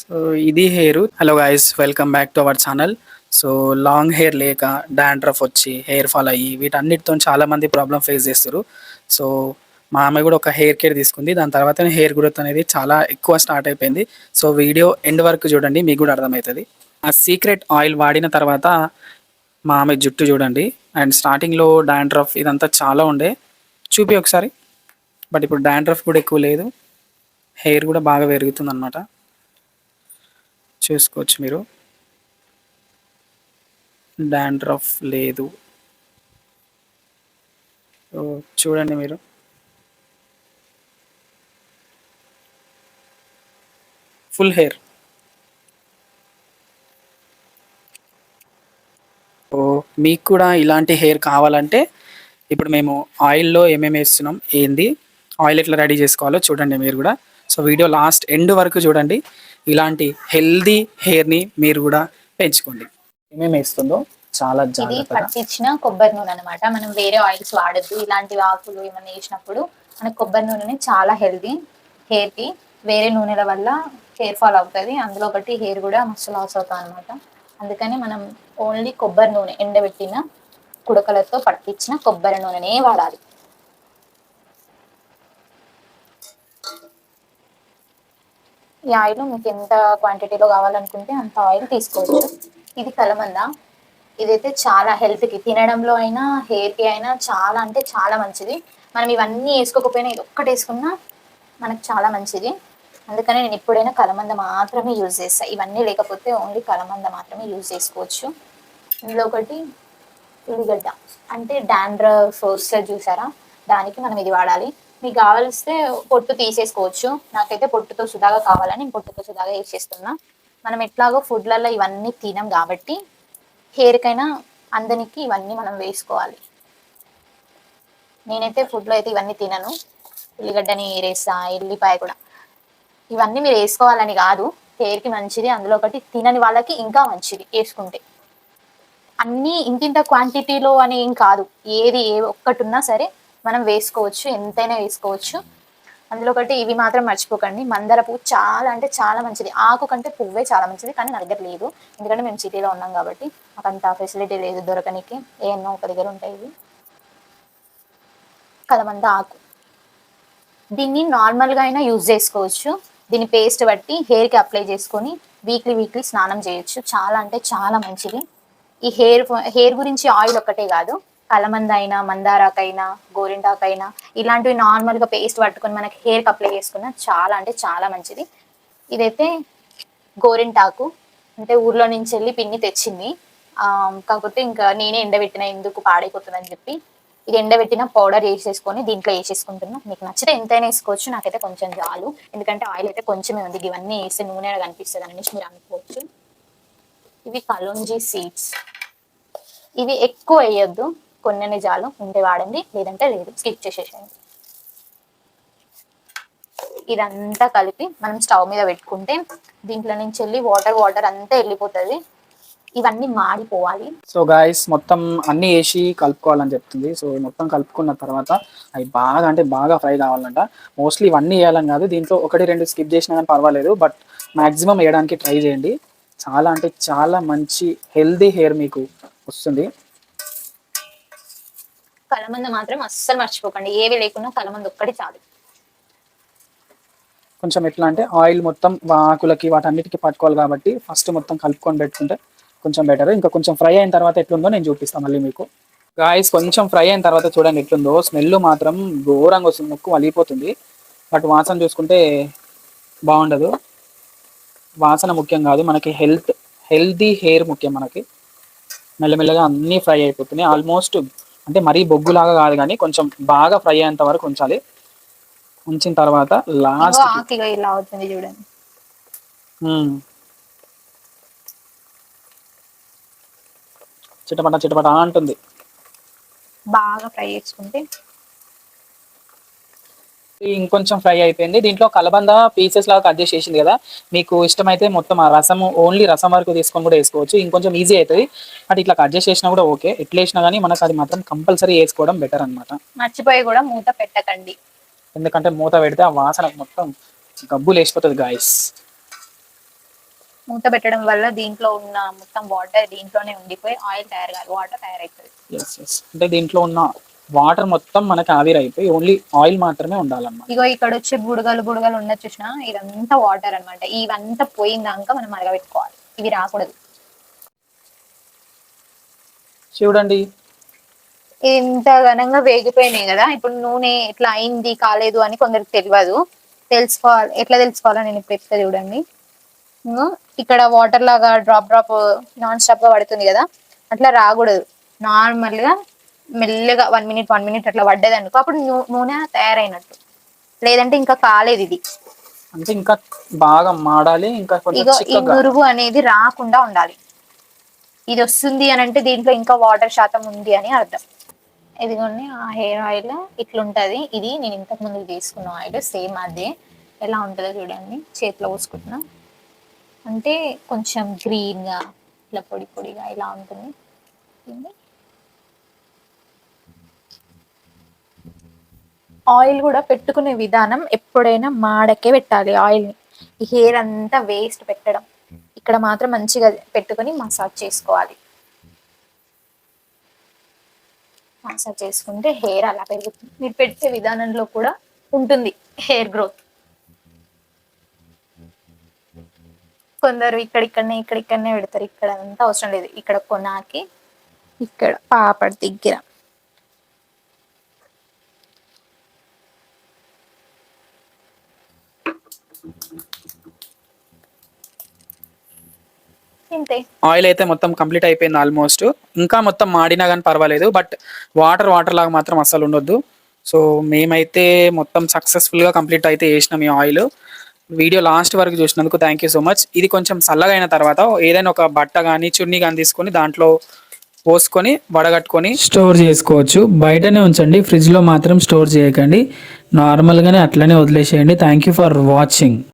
So ఇది hair. Hello guys welcome back to our channel so long hair లేక dandruff వచ్చి hair fall అయ్యి వీటన్నిటితో చాలామంది ప్రాబ్లం ఫేస్ చేస్తారు సో మా ఆమె కూడా ఒక హెయిర్ కేర్ తీసుకుంది. దాని తర్వాత హెయిర్ గ్రోత్ అనేది చాలా ఎక్కువ స్టార్ట్ అయిపోయింది. సో వీడియో ఎండ్ వరకు చూడండి మీకు కూడా అర్థమవుతుంది. ఆ సీక్రెట్ ఆయిల్ వాడిన తర్వాత మా ఆమె జుట్టు చూడండి. అండ్ స్టార్టింగ్లో డాండ్రఫ్ ఇదంతా చాలా ఉండే. చూపి ఒకసారి. బట్ ఇప్పుడు డాండ్రఫ్ కూడా ఎక్కువ లేదు. హెయిర్ కూడా బాగా పెరుగుతుంది అనమాట చూసుకోవచ్చు మీరు. డాండ్రఫ్ లేదు. చూడండి మీరు. Full hair. ఓ మీకు కూడా ఇలాంటి హెయిర్ కావాలంటే ఇప్పుడు మేము ఆయిల్లో ఏమేమి వేస్తున్నాం ఏంది ఆయిల్ ఎట్లా రెడీ చేసుకోవాలో చూడండి మీరు కూడా. సో వీడియో లాస్ట్ ఎండ్ వరకు చూడండి. ఇలాంటి హెల్దీ హెయిర్ని మీరు కూడా పెంచుకోండి. ఏమేమి వేస్తుందో చాలా ఇది పట్టించిన కొబ్బరి నూనె అనమాట మనం వేరే ఆయిల్స్ వాడద్దు. ఇలాంటి ఆకులు ఏమైనా వేసినప్పుడు మన కొబ్బరి నూనెని చాలా హెల్దీ హెయిర్కి వేరే నూనెల వల్ల హెయిర్ ఫాల్ అవుతుంది. అందులో ఒకటి హెయిర్ కూడా మస్తు లాస్ అవుతాం అనమాట అందుకని మనం ఓన్లీ కొబ్బరి నూనె ఎండబెట్టిన కుడకలతో పట్టించిన కొబ్బరి నూనెనే వాడాలి. ఈ ఆయిల్ మీకు ఎంత క్వాంటిటీలో కావాలనుకుంటే అంత ఆయిల్ తీసుకోవచ్చు. ఇది కలమంద. ఇదైతే చాలా హెల్త్కి తినడంలో అయినా హెయిర్కి అయినా చాలా అంటే చాలా మంచిది. మనం ఇవన్నీ వేసుకోకపోయినా ఇది ఒక్కటి వేసుకున్నా మనకు చాలా మంచిది. అందుకనే నేను ఎప్పుడైనా కలమంద మాత్రమే యూజ్ చేస్తాను ఇవన్నీ లేకపోతే ఓన్లీ కలమంద మాత్రమే యూజ్ చేసుకోవచ్చు. ఇందులో ఒకటి ఉల్లిగడ్డ. అంటే డాండ్రఫ్ వస్తుంది చూసారా? దానికి మనం ఇది వాడాలి. మీకు కావలిస్తే పొట్టు తీసేసుకోవచ్చు. నాకైతే పొట్టుతో సుధాగా కావాలని నేను పొట్టుతో సుధాగా వేసేస్తున్నా మనం ఎట్లాగో ఫుడ్లలో ఇవన్నీ తినం కాబట్టి హెయిర్కైనా అందరికి ఇవన్నీ మనం వేసుకోవాలి. నేనైతే ఫుడ్లో అయితే ఇవన్నీ తినను. ఉల్లిగడ్డని వేరేస్తా ఎల్లిపాయ కూడా. ఇవన్నీ మీరు వేసుకోవాలని కాదు. హెయిర్కి మంచిది అందులో ఒకటి తినని వాళ్ళకి ఇంకా మంచిది వేసుకుంటే. అన్నీ ఇంతింత క్వాంటిటీలో అని ఏం కాదు. ఏది ఏ ఒక్కటి ఉన్నా సరే మనం వేసుకోవచ్చు ఎంతైనా వేసుకోవచ్చు. అందులో ఒకటి ఇవి మాత్రం మర్చిపోకండి. మందార పువ్వు చాలా అంటే చాలా మంచిది. ఆకు కంటే పువ్వే చాలా మంచిది కానీ నా దగ్గర లేదు. ఎందుకంటే మేము సిటీలో ఉన్నాం కాబట్టి మాకు అంత ఫెసిలిటీ లేదు దొరకనికి. ఏమన్నా ఒక దగ్గర ఉంటాయి ఇవి. కలమంద ఆకు. దీన్ని నార్మల్గా అయినా యూజ్ చేసుకోవచ్చు. దీని పేస్ట్ బట్టి హెయిర్కి అప్లై చేసుకొని వీక్లీ వీక్లీ స్నానం చేయొచ్చు. చాలా అంటే చాలా మంచిది. ఈ హెయిర్ హెయిర్ గురించి ఆయిల్ ఒక్కటే కాదు. కలమంద అయినా మందారాకైనా గోరింటాకైనా ఇలాంటివి నార్మల్గా పేస్ట్ పట్టుకొని మనకి హెయిర్కి అప్లై చేసుకున్న చాలా అంటే చాలా మంచిది. ఇదైతే గోరింటాకు అంటే ఊర్లో నుంచి వెళ్ళి పిన్ని తెచ్చింది. ఆ, కాకపోతే ఇంకా నేనే ఎండబెట్టిన ఎందుకు పాడైపోతుందని చెప్పి ఇది ఎండబెట్టిన పౌడర్ వేసేసుకొని దీంట్లో వేసేసుకుంటున్నా. మీకు నచ్చితే ఎంతైనా వేసుకోవచ్చు నాకైతే కొంచెం చాలు ఎందుకంటే ఆయిల్ అయితే కొంచెమే ఉంది. ఇవన్నీ వేస్తే నూనె కనిపిస్తుంది అనేసి మీరు అనుకోవచ్చు. ఇవి కలోంజీ సీడ్స్. ఇవి ఎక్కువ వేయొద్దు. కొన్ని జాలు ఉంటే వాడండి లేదంటే లేదు. స్కిప్ చేసేసేయండి. ఇదంతా కలిపి మనం స్టవ్ మీద పెట్టుకుంటే దీంట్లో నుంచి వెళ్ళి వాటర్ వాటర్ అంతా వెళ్ళిపోతుంది. ఇవన్నీ మాడిపోవాలి. సో గాయస్ మొత్తం అన్ని వేసి కలుపుకోవాలని చెప్తుంది. సో మొత్తం కలుపుకున్న తర్వాత అవి బాగా అంటే బాగా ఫ్రై కావాలంట. మోస్ట్లీ ఇవన్నీ వేయాలని కాదు. దీంట్లో ఒకటి రెండు స్కిప్ చేసినా కానీ పర్వాలేదు. బట్ మాక్సిమం వేయడానికి ట్రై చేయండి. చాలా అంటే చాలా మంచి హెల్దీ హెయిర్ మీకు వస్తుంది. కలమంద మాత్రం అస్సలు మర్చిపోకండి. ఏవి లేకున్నా కలమంద ఒక్కటి చాలు. కొంచెం ఎట్లా అంటే ఆయిల్ మొత్తం ఆకులకి వాటన్నిటికి పట్టుకోవాలి కాబట్టి ఫస్ట్ మొత్తం కలుపుకొని పెట్టుకుంటే కొంచెం బెటర్ ఇంకా కొంచెం ఫ్రై అయిన తర్వాత ఎట్లుందో నేను చూపిస్తాను మళ్ళీ మీకు. గాయస్ కొంచెం ఫ్రై అయిన తర్వాత చూడండి ఎట్లుందో. స్మెల్ మాత్రం ఘోరంగా వస్తుంది. ముక్కు వలిగిపోతుంది. బట్ వాసన చూసుకుంటే బాగుండదు. వాసన ముఖ్యం కాదు. మనకి హెల్త్ హెల్దీ హెయిర్ ముఖ్యం మనకి. మెల్లమెల్లగా అన్నీ ఫ్రై అయిపోతున్నాయి. ఆల్మోస్ట్ అంటే మరీ బొగ్గులాగా కాదు కానీ కొంచెం బాగా ఫ్రై అయ్యేంత వరకు ఉంచాలి. ఉంచిన తర్వాత లాస్ట్ ఇంకో ఆకిగా ఇలా అవుతుంది చూడండి. చిటపట చిటపట అంటుంది. బాగా ఫ్రై చేసుకుంటే ఇంకొంచెం ఫ్రై అయిపోయింది. దీంట్లో కలబంద పీసెస్ లాగా కట్ చేసి వేసింది కదా. మీకు ఇష్టమైతే మొత్తం ఆ రసం ఓన్లీ రసం వరకు తీసుకొని కూడా వేసుకోవచ్చు. ఇంకొంచెం ఈజీ అవుతుంది. బట్ ఇట్లా కట్ చేసి వేసినా కూడా ఓకే. ఎట్లా వేసినా కానీ మనకు అది మాత్రం కంపల్సరీ వేసుకోవడం బెటర్ అన్నమాట. మర్చిపోయి కూడా మూత పెట్టకండి. ఎందుకంటే మూత పెడితే ఆ వాసన మొత్తం గబ్బు లేచిపోతుంది గాయస్ మూత పెట్టడం వల్ల దీంట్లో ఉన్న మొత్తం వాటర్ దీంట్లోనే ఉండిపోయి ఆయిల్ తయారు కాదు వాటర్ ఎస్ అంటే దీంట్లో ఉన్న వాటర్ మొత్తం మనకి ఆవిరి అయిపోయి ఓన్లీ ఆయిల్ మాత్రమే ఉండాలన్నమాట. ఇగో ఇక్కడ వచ్చే బుడగలు బుడగలు ఉన్న చూసిన ఇదంతా వాటర్ అన్నమాట. ఇవంతా పోయిందాక మనం మరగబెట్టుకోవాలి. ఇవి రాకూడదు. చూడండి. ఇంత ఘనంగా వేగిపోయినాయి కదా. ఇప్పుడు నూనె ఇట్లా అయింది కాలేదు అని కొందరికి తెలియదు. తెలుసుకోవాలి. ఎట్లా తెలుసుకోవాలో నేను ఇప్పుడు చెప్తా చూడండి. ఇక్కడ వాటర్ లాగా డ్రాప్ డ్రాప్ నాన్ స్టాప్గా పడుతుంది కదా. అట్లా రాకూడదు. నార్మల్గా మెల్లగా వన్ మినిట్ వన్ మినిట్ అట్లా పడ్డది అనుకో అప్పుడు నూనె తయారైనట్టు. లేదంటే ఇంకా కాలేదు ఇది. అంటే ఇంకా బాగా మాడాలి ఇంకా ఇగో ఈ నురుగు అనేది రాకుండా ఉండాలి. ఇది వస్తుంది అని అంటే దీంట్లో ఇంకా వాటర్ శాతం ఉంది అని అర్థం. ఇదిగోండి ఆ హెయిర్ ఆయిల్ ఇట్లుంటది. ఇది నేను ఇంతకు ముందు తీసుకున్న ఆయిల్ సేమ్ అదే. ఎలా ఉంటుందో చూడండి. చేతిలో పోసుకుంటున్నా. అంటే కొంచెం గ్రీన్గా ఇట్లా పొడి పొడిగా ఇలా ఉంటుంది. ఆయిల్ కూడా పెట్టుకునే విధానం ఎప్పుడైనా మాడకే పెట్టాలి ఆయిల్ని ఈ హెయిర్ అంతా వేస్ట్ పెట్టడం. ఇక్కడ మాత్రం మంచిగా పెట్టుకొని మసాజ్ చేసుకోవాలి. మసాజ్ చేసుకుంటే హెయిర్ అలా పెరుగుతుంది. మీరు పెట్టే విధానంలో కూడా ఉంటుంది హెయిర్ గ్రోత్. కొందరు ఇక్కడిక్కడనే ఇక్కడిక్కడనే పెడతారు. ఇక్కడ అంతా అవసరం లేదు. ఇక్కడ కొనాకి ఇక్కడ పాపడి దగ్గర. ఆయిల్ అయితే మొత్తం కంప్లీట్ అయిపోయింది ఆల్మోస్ట్ ఇంకా మొత్తం మాడినా కానీ పర్వాలేదు బట్ వాటర్ వాటర్ లాగా మాత్రం అస్సలు ఉండొద్దు. సో మేమైతే మొత్తం సక్సెస్ఫుల్గా కంప్లీట్ అయితే చేసినాం ఈ ఆయిల్ వీడియో లాస్ట్ వరకు చూసినందుకు థ్యాంక్ యూ సో మచ్ ఇది కొంచెం చల్లగా అయిన తర్వాత ఏదైనా ఒక బట్ట కానీ చున్నీ కానీ తీసుకొని దాంట్లో పోసుకొని వడగట్టుకొని స్టోర్ చేసుకోవచ్చు. బయటనే ఉంచండి ఫ్రిడ్జ్లో మాత్రం స్టోర్ చేయకండి. నార్మల్గానే అట్లనే వదిలేసేయండి. Thank you for watching